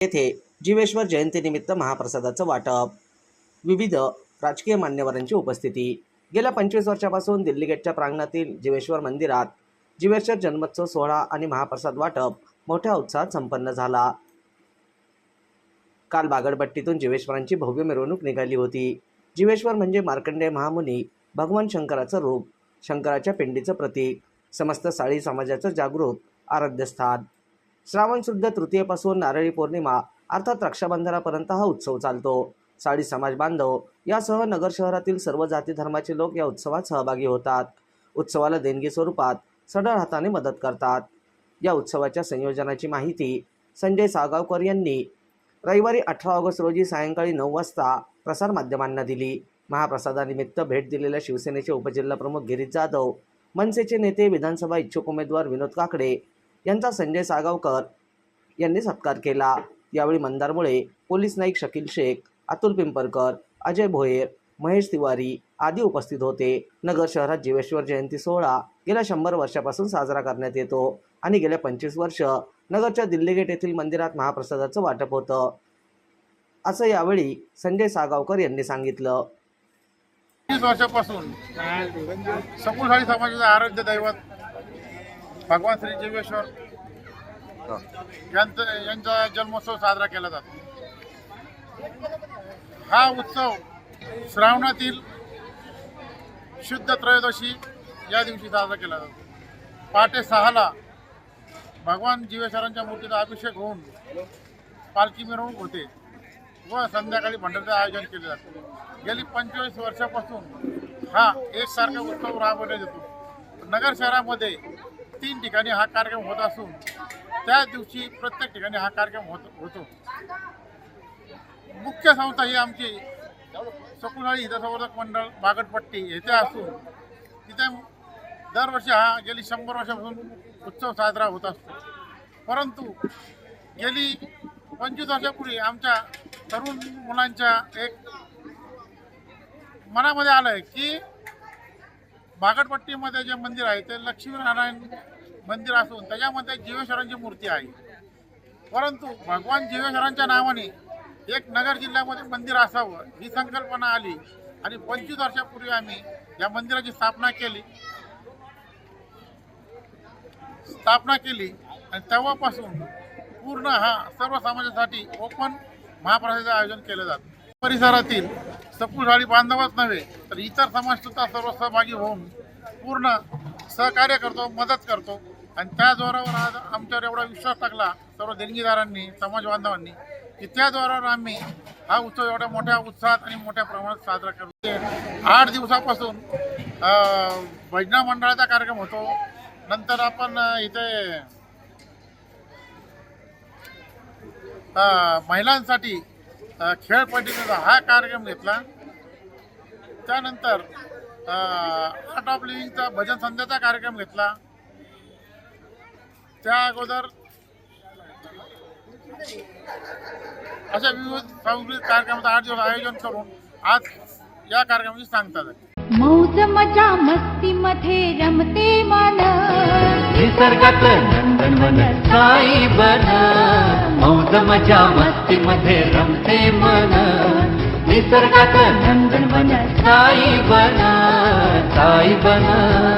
येथे जीवेश्वर जयंतीनिमित्त महाप्रसादाचं वाटप. विविध राजकीय मान्यवरांची उपस्थिती. गेल्या पंचवीस वर्षापासून दिल्ली गेटच्या प्रांगणातील जीवेश्वर मंदिरात जीवेश्वर जन्मोत्सव सोहळा आणि महाप्रसाद वाटप मोठ्या उत्साहात संपन्न झाला. काल बागडपट्टीतून जीवेश्वरांची भव्य मिरवणूक निघाली होती. जीवेश्वर म्हणजे मार्कंडेय महामुनी भगवान शंकराचं रूप शंकराच्या पिंडीचं प्रतीक समस्त साळी समाजाचं जागृत आराध्यस्थान. श्रावण शुद्ध तृतीयेपासून नारळी पौर्णिमा अर्थात रक्षाबंधनापर्यंत हा उत्सव चालतो. साडी समाज बांधव यासह नगर शहरातील सर्व जाती धर्माचे लोक या उत्सवात सहभागी होतात. उत्सवाला देणगी स्वरूपात सढळ हाताने मदत करतात. या उत्सवाच्या संयोजनाची माहिती संजय सागावकर यांनी रविवारी अठरा ऑगस्ट रोजी सायंकाळी नऊ वाजता प्रसारमाध्यमांना दिली. महाप्रसादानिमित्त भेट दिलेल्या शिवसेनेचे उपजिल्हाप्रमुख गिरीश जाधव मनसेचे नेते विधानसभा इच्छुक उमेदवार विनोद काकडे यांचा संजय सागावकर यांनी सत्कार केला. यावेळी मंदारमुळे पोलीस नाईक शकील शेख अतुल पिंपरकर अजय भोयर महेश तिवारी आदी उपस्थित होते. नगर शहरात जीवेश्वर जयंती सोहळा गेल्या शंभर वर्षापासून साजरा करण्यात येतो आणि गेल्या पंचवीस वर्ष नगरच्या दिल्ली गेट येथील मंदिरात महाप्रसादाचं वाटप होतं. असं यावेळी संजय सागावकर यांनी सांगितलं. वीस वर्षापासून समाजाचं आराध्य दैवत भगवान श्री जीवेश्वर यांचं यांचा जन्मोत्सव साजरा केला जातो. हा उत्सव श्रावणातील शुद्ध त्रयोदशी या दिवशी साजरा केला जातो. पहाटे सहाला भगवान जीवेश्वरांच्या मूर्तीचा अभिषेक होऊन पालखी मिरवणूक होते व संध्याकाळी भंडाऱ्याचं आयोजन केले जाते. गेली पंचवीस वर्षापासून हा एकसारखा उत्सव राबवण्यात येतो नगर शहरामध्ये तीन ठिकाणी हा कार्यक्रम होत असून त्या दिवशी प्रत्येक ठिकाणी हा कार्यक्रम होत होतो. मुख्य संस्था ही आमची सकुनाळी हितसंवर्धक मंडळ बागटपट्टी येथे असून तिथे दरवर्षी हा गेली शंभर वर्षापासून उत्सव साजरा होत असतो. परंतु गेली पंचवीस वर्षापूर्वी आमच्या तरुण मुलांच्या एक मनामध्ये आलं आहे की बागटपट्टीमध्ये जे मंदिर आहे ते लक्ष्मीनारायण मंदिर असून त्याच्यामध्ये जीवेश्वरांची मूर्ती आहे. परंतु भगवान जीवेश्वरांच्या नावाने एक नगर जिल्ह्यामध्ये मंदिर असावं ही संकल्पना आली आणि पंचवीस वर्षापूर्वी आम्ही या मंदिराची स्थापना केली. स्थापना केली आणि तेव्हापासून पूर्ण हा सर्व समाजासाठी ओपन महाप्रसादाचं आयोजन केलं जातं. परिसरातील सकुशाळी बांधवच नव्हे तर इतर समाज सुद्धा सर्व सहभागी होऊन पूर्ण सहकार्य करतो मदत करतो. आणि त्या जोरावर आज आमच्यावर एवढा विश्वास टाकला सर्व देणगीदारांनी समाज बांधवांनी की त्या जोरावर आम्ही हा उत्सव एवढ्या मोठ्या उत्साहात आणि मोठ्या प्रमाणात साजरा करतो म्हणजे आठ दिवसापासून भजना मंडळाचा कार्यक्रम होतो. नंतर आपण इथे महिलांसाठी खेळ खेळपट्टीचा हा कार्यक्रम घेतला. त्यानंतर आर्ट ऑफ लिव्हिंगचा भजन संध्याचा कार्यक्रम घेतला. त्या अगोदर अशा विविध सांस्कृतिक कार्यक्रमाचं आठ दिवस आयोजन करून आज या कार्यक्रमाची सांगता झाली. मौज मजा मस्ती मध्ये रमते मन निसर्गात नंदनवन साई बन. मौज मजा मस्ती मध्ये रमते मन निसर्गात नंदनवन साई बन. साई बन.